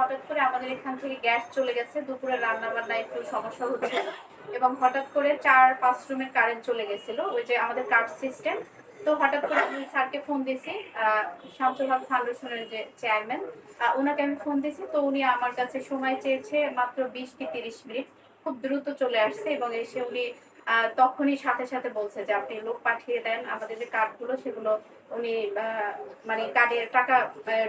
হঠাৎ করে আমাদের এখান থেকে গ্যাস চলে গেছে, দুপুরে রান্না বান্না একটু সমস্যা হচ্ছে এবং হঠাৎ করে চার, পাঁচ রুমের কারেন্ট চলে গেছিল। ওই যে আমাদের কার্ড সিস্টেম তো হঠাৎ করে আমি স্যারকে ফোন দিয়েছি শামসুল ফাউন্ডেশনের যে চেয়ারম্যান ওনাকে আমি ফোন দিয়েছি। তো উনি আমার কাছে সময় চেয়েছে মাত্র বিশ কি তিরিশ মিনিট। খুব দ্রুত চলে আসছে এবং এসে উনি তখনই সাথে সাথে বলছে যে আপনি লোক পাঠিয়ে দেন, আমাদের যে কার্ডগুলো সেগুলো উনি মানে কার্ডের টাকা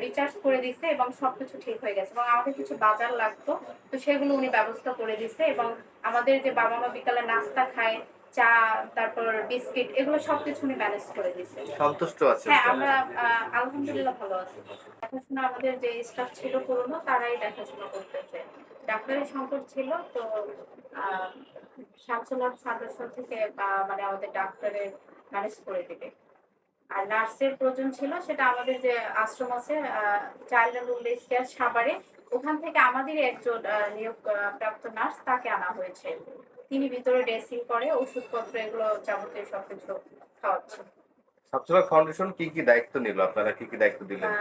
রিচার্জ করে দিছে এবং সবকিছু ঠিক হয়ে গেছে এবং আমাদের কিছু বাজার লাগতো। তো সেগুলো উনি ব্যবস্থা করে দিছে এবং আমাদের যে বাবা মা বিকালে নাস্তা খায় চা তারপর বিস্কিট এগুলো সবকিছু উনি ম্যানেজ করে দিছে সন্তুষ্ট আছে হ্যাঁ আমরা আলহামদুলিল্লাহ ভালো আছি। দেখাশোনা আমাদের যে স্টাফ ছিল পুরনো তারাই দেখাশোনা করতেছে ডাক্তারের সংকট ছিল তো হক থেকে মানে আমাদের ডাক্তারের ম্যানেজ করে দিবে। আর নার্সের প্রয়োজন ছিল সেটা আমাদের যে আশ্রম আছে চাইল্ড অ্যান্ড ওল্ড কেয়ার সাভারে ওখান থেকে আমাদের একজন নিয়োগ প্রাপ্ত নার্স তাকে আনা হয়েছে। তিনি ভিতরে ড্রেসিং করে ওষুধপত্র এগুলো যাবতীয় সবকিছু খাওয়াচ্ছে। সাবসুলার ফাউন্ডেশন কি কি দায়িত্ব নিল? আপনারা কি কি দায়িত্ব দিলেন?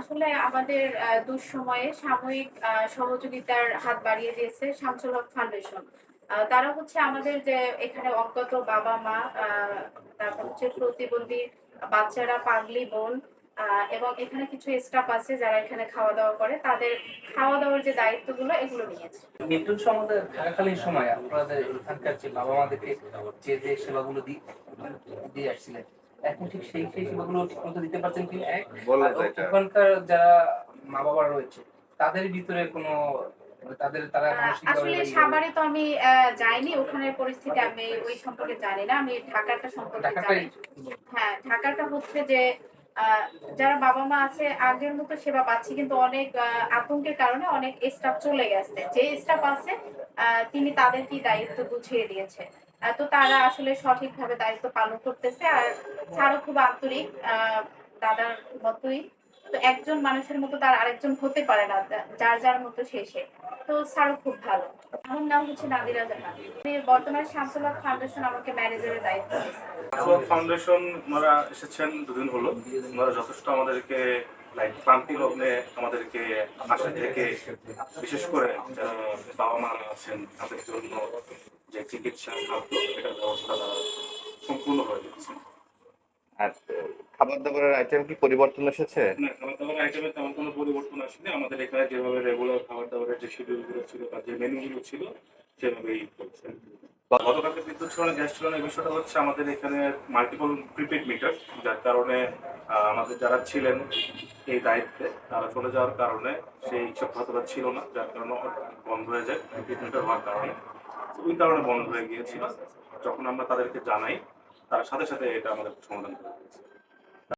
আসলে আমাদের দুঃসময়ে সাময়িক সহযোগিতার হাত বাড়িয়ে দিয়েছে শামসুল হক ফাউন্ডেশন তারা হচ্ছে আমাদের যে এখানে অজ্ঞাত বাবা মা তারপর হচ্ছে প্রতিবন্ধী বাচ্চারা পাগলি বোন এবং এখানে কিছু স্টাফ আছে যারা এখানে খাওয়া দাওয়া করে তাদের খাওয়া দাওয়ার যে দায়িত্বগুলো এগুলো নিয়েছে। নিউটন সমাজের থাকাকালীন সময় আপনাদের এখানকার যে বাবা মাদেরকে যে যে সেবাগুলো দিয়ে আসছিলেন এখন ঠিক সেই সেই সেবাগুলো ঠিক মতো দিতে পারছেন কি এক ওখানকার যারা মা বাবা রয়েছে তাদের ভিতরে কোনো তাদের তারা আসলে ইয়ে- সাভারে তো আমি আহ, যাইনি। ওখানের পরিস্থিতি আমি ওই সম্পর্কে জানি না। আমি ঢাকাটা সম্পর্কে জানি। হ্যাঁ ঢাকাটা হচ্ছে যে যারা বাবা মা আছে, আগের মতো সেবা পাচ্ছি, কিন্তু অনেক আতঙ্কের কারণে অনেক স্টাফ চলে গেছে। যে স্টাফ আছে তিনি তাদেরকে দায়িত্ব বুঝিয়ে দিয়েছে। তো তারা আসলে সঠিকভাবে দায়িত্ব পালন করতেছে। আর স্যারও খুব আন্তরিক দাদার মতোই। তো একজন মানুষের মতো তার আরেকজন হতে পারে না যার যার মতো সে তো স্যারও খুব ভালো। আমার নাম হচ্ছে নাদিরা জাহান। বর্তমানে শামসুল হক ফাউন্ডেশন আমাকে ম্যানেজারের দায়িত্ব দিয়েছে সোয়াব ফাউন্ডেশন ওনারা এসেছেন দুদিন হলো। ওনারা যথেষ্ট আমাদেরকে লাইক ক্লান্তি লগ্নে আমাদেরকে পাশে থেকে বিশেষ করে যারা বাবা মা আছেন তাদের জন্য যে চিকিৎসা খাদ্য এটার ব্যবস্থা সম্পূর্ণ হয়ে যাচ্ছে আর খাবার দাবারের আইটেম কি পরিবর্তন এসেছে? না খাবার দাবার আইটেমে তেমন কোনো পরিবর্তন আসেনি। আমাদের এখানে যেভাবে রেগুলার খাবার দাবারের যে শিডিউলগুলো ছিল বা যে মেনুগুলো ছিল সেভাবেই চলছে। গতকালকে বিদ্যুৎ ছিল না গ্যাস ছিল না এই বিষয়টা হচ্ছে আমাদের এখানে মাল্টিপল প্রিপেড মিটার যার কারণে আমাদের যারা ছিলেন এই দায়িত্বে, তারা চলে যাওয়ার কারণে সেই খাতাটা ছিল না, যার কারণে বন্ধ হয়ে যায় প্রিপেড মিটার হওয়ার কারণে। ওই কারণে বন্ধ হয়ে গিয়েছিল। যখন আমরা তাদেরকে জানাই, তার সাথে সাথে এটা আমাদের সমাধান করে দিয়েছে।